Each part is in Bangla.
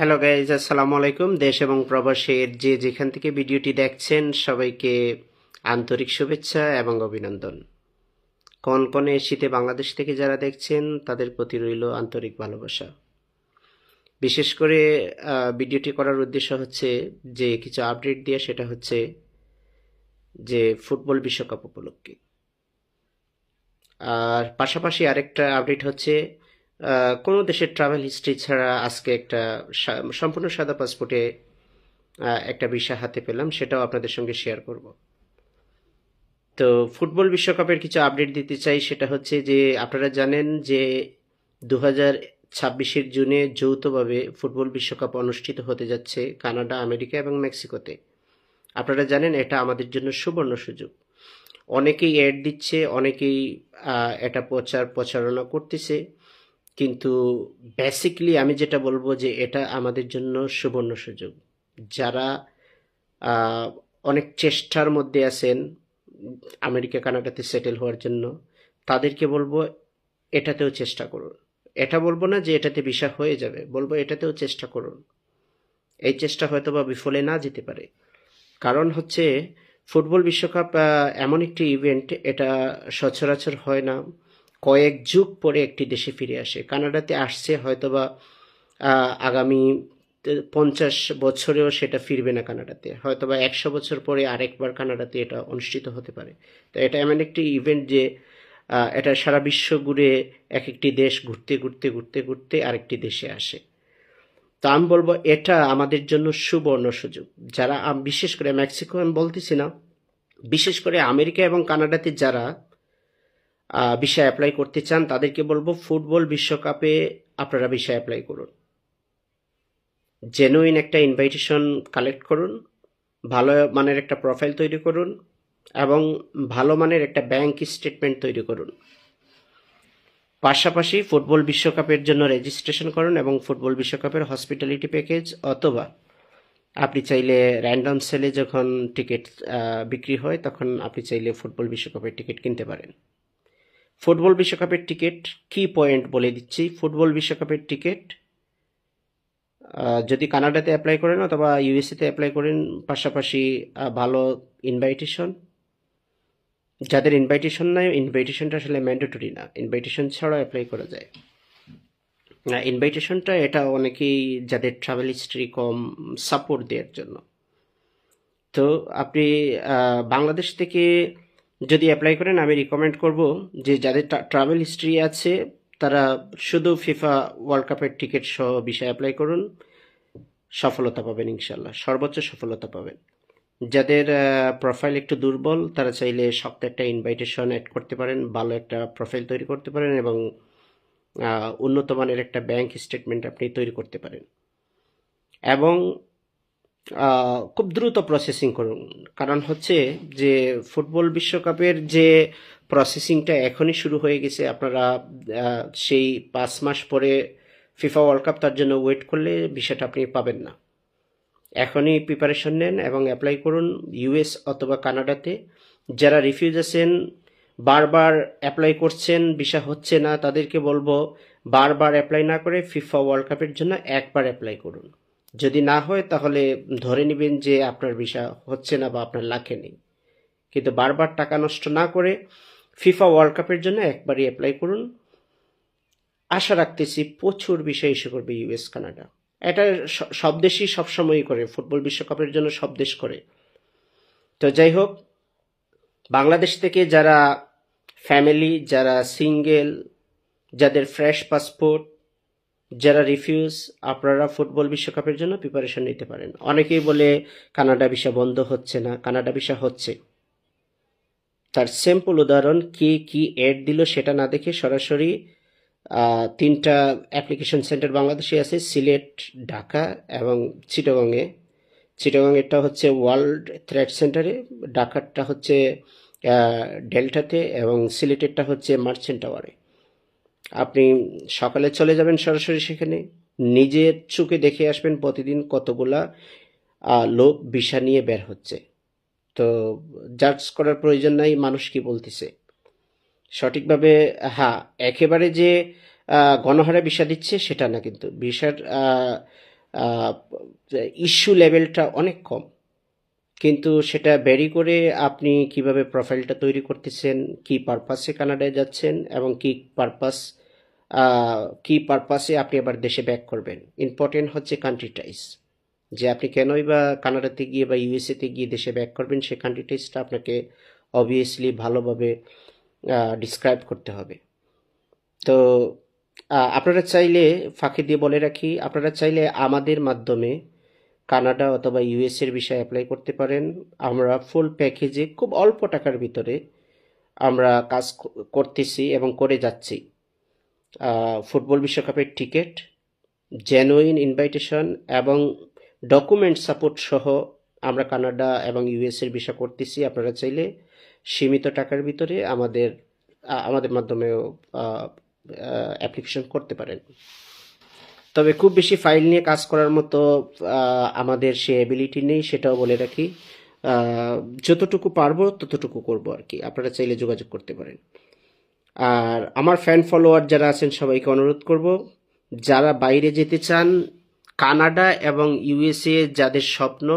হ্যালো গাইজ আসসালামু আলাইকুম দেশ এবং প্রবাসের যে যেখান থেকে ভিডিওটি দেখছেন সবাইকে আন্তরিক শুভেচ্ছা এবং অভিনন্দন কোন কোনে শীতে বাংলাদেশ থেকে যারা দেখছেন তাদের প্রতি রইল আন্তরিক ভালোবাসা বিশেষ করে ভিডিওটি করার উদ্দেশ্য হচ্ছে যে কিছু আপডেট দেওয়া সেটা হচ্ছে যে ফুটবল বিশ্বকাপ উপলক্ষে আর পাশাপাশি আরেকটা আপডেট হচ্ছে কোনো দেশের ট্রাভেল হিস্ট্রি ছাড়া আজকে একটা সম্পূর্ণ সাদা পাসপোর্টে একটা ভিসা হাতে পেলাম, সেটাও আপনাদের সঙ্গে শেয়ার করব। তো ফুটবল বিশ্বকাপের কিছু আপডেট দিতে চাই, সেটা হচ্ছে যে আপনারা জানেন যে দু হাজার ছাব্বিশের জুনে যৌথভাবে ফুটবল বিশ্বকাপ অনুষ্ঠিত হতে যাচ্ছে কানাডা, আমেরিকা এবং মেক্সিকোতে। আপনারা জানেন এটা আমাদের জন্য সুবর্ণ সুযোগ। অনেকেই অ্যাড দিচ্ছে, অনেকেই এটা প্রচার প্রচারণা করতেছে। কিন্তু বেসিকলি আমি যেটা বলব যে এটা আমাদের জন্য সুবর্ণ সুযোগ। যারা অনেক চেষ্টার মধ্যে আছেন আমেরিকা, কানাডাতে সেটেল হওয়ার জন্য, তাদেরকে বলব এটাতেও চেষ্টা করুন। এটা বলব না যে এটাতে ভিসা হয়ে যাবে, বলব এটাতেও চেষ্টা করুন। এই চেষ্টা হয়তো বা বিফলে না যেতে পারে। কারণ হচ্ছে ফুটবল বিশ্বকাপ এমন একটি ইভেন্ট এটা সচরাচর হয় না। কয়েক যুগ পরে একটি দেশে ফিরে আসে। কানাডাতে আসছে, হয়তোবা আগামী পঞ্চাশ বছরেও সেটা ফিরবে না কানাডাতে। হয়তোবা একশো বছর পরে আরেকবার কানাডাতে এটা অনুষ্ঠিত হতে পারে। তো এটা এমন একটি ইভেন্ট যে এটা সারা বিশ্ব ঘুরে এক একটি দেশ ঘুরতে ঘুরতে ঘুরতে ঘুরতে আরেকটি দেশে আসে। তো আমি বলব, এটা আমাদের জন্য সুবর্ণ সুযোগ। যারা বিশেষ করে, মেক্সিকো আমি বলতেছি না, বিশেষ করে আমেরিকা এবং কানাডাতে যারা বিষয় অ্যাপ্লাই করতে চান, তাদেরকে বলব ফুটবল বিশ্বকাপে আপনারা বিষয় অ্যাপ্লাই করুন। জেনুইন একটা ইনভাইটেশন কালেক্ট করুন, ভালো মানের একটা প্রোফাইল তৈরি করুন এবং ভালো মানের একটা ব্যাংক স্টেটমেন্ট তৈরি করুন। পাশাপাশি ফুটবল বিশ্বকাপের জন্য রেজিস্ট্রেশন করুন এবং ফুটবল বিশ্বকাপের হসপিটালিটি প্যাকেজ অথবা আপনি চাইলে র্যান্ডম সেলে যখন টিকিট বিক্রি হয়, তখন আপনি চাইলে ফুটবল বিশ্বকাপের টিকিট কিনতে পারেন। ফুটবল বিশ্বকাপের টিকিট কি পয়েন্ট বলে দিচ্ছি? ফুটবল বিশ্বকাপের টিকিট যদি কানাডাতে অ্যাপ্লাই করেন অথবা ইউএসএতে অ্যাপ্লাই করেন, পাশাপাশি ভালো ইনভাইটেশন যাদের ইনভাইটেশন নাই ইনভাইটেশনটা আসলে ম্যান্ডেটরি না। ইনভাইটেশন ছাড়াও অ্যাপ্লাই করা যায়। ইনভাইটেশনটা এটা অনেকেই যাদের ট্রাভেল হিস্ট্রি কম সাপোর্ট দেওয়ার জন্য। তো আপনি বাংলাদেশ থেকে যদি অ্যাপ্লাই করেন, আমি রিকমেন্ড করব যে যাদের ট্রাভেল হিস্ট্রি আছে, তারা শুধু ফিফা ওয়ার্ল্ড কাপের টিকিট সহ বিষয়ে অ্যাপ্লাই করুন। সফলতা পাবেন ইনশাল্লাহ সর্বোচ্চ সফলতা পাবেন। যাদের প্রোফাইল একটু দুর্বল, তারা চাইলে শক্ত একটা ইনভাইটেশন অ্যাড করতে পারেন, ভালো একটা প্রোফাইল তৈরি করতে পারেন এবং উন্নত মানের একটা ব্যাংক স্টেটমেন্ট আপনি তৈরি করতে পারেন। এবং খুব দ্রুত প্রসেসিং করুন। কারণ হচ্ছে যে ফুটবল বিশ্বকাপের যে প্রসেসিংটা এখনই শুরু হয়ে গেছে, আপনারা সেই পাঁচ মাস পরে ফিফা ওয়ার্ল্ড কাপ তার জন্য ওয়েট করলে বিষয়টা আপনি পাবেন না। এখনই প্রিপারেশন নেন এবং অ্যাপ্লাই করুন ইউএস অথবা কানাডাতে। যারা রিফিউজ আছেন, বারবার অ্যাপ্লাই করছেন ভিসা হচ্ছে না, তাদেরকে বলব বারবার অ্যাপ্লাই না করে ফিফা ওয়ার্ল্ড কাপের জন্য একবার অ্যাপ্লাই করুন। যদি না হয়, তাহলে ধরে নেবেন যে আপনার ভিসা হচ্ছে না বা আপনার লাখে নেই। কিন্তু বারবার টাকা নষ্ট না করে ফিফা ওয়ার্ল্ড কাপের জন্য একবারই অ্যাপ্লাই করুন। আশা রাখতেছি প্রচুর বিষয় ইস্যু করবে ইউএস কানাডা। এটা সব দেশই সবসময়ই করে, ফুটবল বিশ্বকাপের জন্য সব দেশ করে। তো যাই হোক, বাংলাদেশ থেকে যারা ফ্যামিলি যারা সিঙ্গেল যাদের ফ্রেশ পাসপোর্ট যারা রিফিউজ আপনারা ফুটবল বিশ্বকাপের জন্য প্রিপারেশন নিতে পারেন। অনেকেই বলে কানাডা ভিসা বন্ধ হচ্ছে না, কানাডা ভিসা হচ্ছে। তার সিম্পল উদাহরণ, কে কি এড দিল সেটা না দেখে সরাসরি তিনটা অ্যাপ্লিকেশন সেন্টার বাংলাদেশে আছে, সিলেট, ঢাকা এবং চিটাগংয়ে। চিটাগংয়েরটা হচ্ছে ওয়ার্ল্ড থ্রেড সেন্টারে ঢাকারটা হচ্ছে ডেল্টাতে এবং সিলেটেরটা হচ্ছে মার্চেন্ট টাওয়ারে আপনি সকালে চলে যাবেন সরাসরি সেখানে নিজের চোখে দেখে আসবেন প্রতিদিন কতগুলা লোক ভিসা নিয়ে বের হচ্ছে। তো জাজ করার প্রয়োজন নাই মানুষ কি বলতেছে? সঠিকভাবে হ্যাঁ একেবারে যে গণহারে ভিসা দিচ্ছে সেটা না কিন্তু। আহ, ইস্যু লেভেলটা অনেক কম। কিন্তু সেটা ব্যারি করে আপনি কীভাবে প্রোফাইলটা তৈরি করতেছেন কি পারপাসে কানাডায় যাচ্ছেন এবং কি পারপাস কি পারপাসে আপনি আবার দেশে ব্যাক করবেন। ইম্পর্টেন্ট হচ্ছে কান্ট্রি টাইস যে আপনি কেনই বা কানাডাতে গিয়ে বা ইউএসএতে গিয়ে দেশে ব্যাক করবেন সেই কান্ট্রি টাইসটা আপনাকে অবভিয়াসলি ভালোভাবে ডিসক্রাইব করতে হবে। তো আপনারা চাইলে, ফাঁকি দিয়ে বলে রাখি, আপনারা চাইলে আমাদের মাধ্যমে কানাডা অথবা ইউএস এর বিষয়ে অ্যাপ্লাই করতে পারেন। আমরা ফুল প্যাকেজে খুব অল্প টাকার ভিতরে আমরা কাজ করতেছি এবং করে যাচ্ছি। ফুটবল বিশ্বকাপের টিকিট জেনুইন ইনভাইটেশন এবং ডকুমেন্ট সাপোর্ট সহ আমরা কানাডা এবং ইউএস এর বিষয় করতেছি। আপনারা চাইলে সীমিত টাকার ভিতরে আমাদের আমাদের মাধ্যমেও অ্যাপ্লিকেশন করতে পারেন। তবে খুব বেশি ফাইল নিয়ে কাজ করার মতো আমাদের সে অ্যাবিলিটি নেই, সেটাও বলে রাখি। যতটুকু পারব ততটুকু করব আর কি। আপনারা চাইলে যোগাযোগ করতে পারেন। আর আমার ফ্যান ফলোয়ার যারা আছেন, সবাইকে অনুরোধ করব, যারা বাইরে যেতে চান, কানাডা এবং ইউএসএ যাদের স্বপ্ন,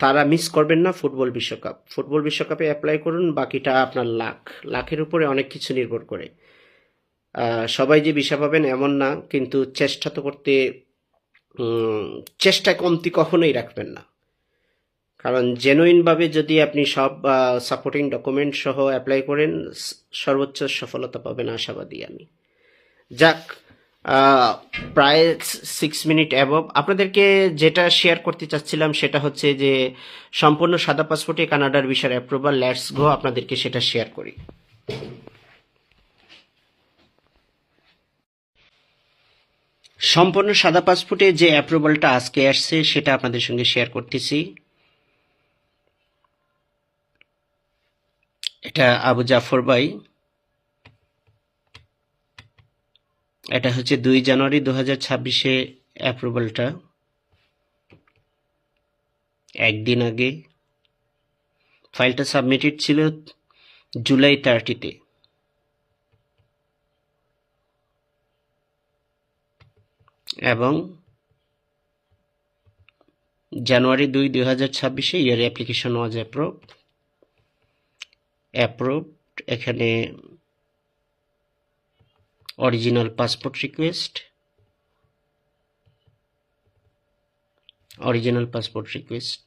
তারা মিস করবেন না ফুটবল বিশ্বকাপ। ফুটবল বিশ্বকাপে অ্যাপ্লাই করুন, বাকিটা আপনার লাখ লাখের উপরে অনেক কিছু নির্ভর করে। সবাই যে বিষা পাবেন এমন না, কিন্তু চেষ্টা তো করতে চেষ্টা কমতি কখনোই রাখবেন না। কারণ জেনুইনভাবে যদি আপনি সব সাপোর্টিং ডকুমেন্ট সহ অ্যাপ্লাই করেন সর্বোচ্চ সফলতা পাবেন আশাবাদী আমি। যাক প্রায় সিক্স মিনিট অ্যাবভ আপনাদেরকে যেটা শেয়ার করতে চাচ্ছিলাম সেটা হচ্ছে যে, সম্পূর্ণ সাদা পাসপোর্টে কানাডার ভিসার অ্যাপ্রুভাল লেটস গো আপনাদেরকে সেটা শেয়ার করি। সম্পূর্ণ সাদা পাসপোর্টে যে অ্যাপ্রুভালটা আজকে আসছে, সেটা আপনাদের সঙ্গে শেয়ার করতেছি। এটা আবু জাফর ভাই। এটা হচ্ছে দুই জানুয়ারি দু হাজার ছাব্বিশে অ্যাপ্রুভালটা। একদিন আগে। ফাইলটা সাবমিটেড ছিল জুলাই থার্টিতে। এবং জানুয়ারি দুই দুই হাজার ছাব্বিশে year application was approve. Approved এখানে original passport request original passport request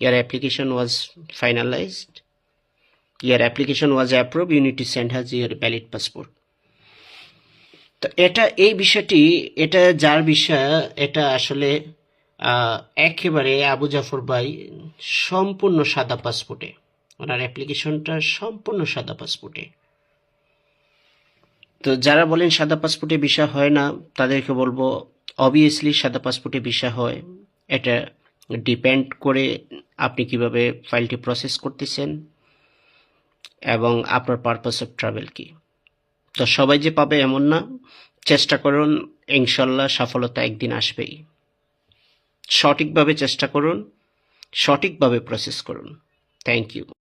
your application was finalized your application was approved you need to send us your valid passport তো এটা এই বিষয়টি এটা যার বিষয় এটা আসলে একেবারে আবু জাফর ভাই সম্পূর্ণ সাদা পাসপোর্টে ওনার অ্যাপ্লিকেশনটা সম্পূর্ণ সাদা পাসপোর্টে তো যারা বলেন সাদা পাসপোর্টে ভিসা হয় না, তাদেরকে বলব অবভিয়াসলি সাদা পাসপোর্টে ভিসা হয়। এটা ডিপেন্ড করে আপনি কীভাবে ফাইলটি প্রসেস করতেছেন এবং আপনার পারপাস অফ ট্রাভেল কি। তো সবাই যে পাবে এমন না, চেষ্টা করুন, ইনশাল্লাহ সফলতা একদিন আসবেই। সঠিকভাবে চেষ্টা করুন সঠিকভাবে প্রসেস করুন। Thank you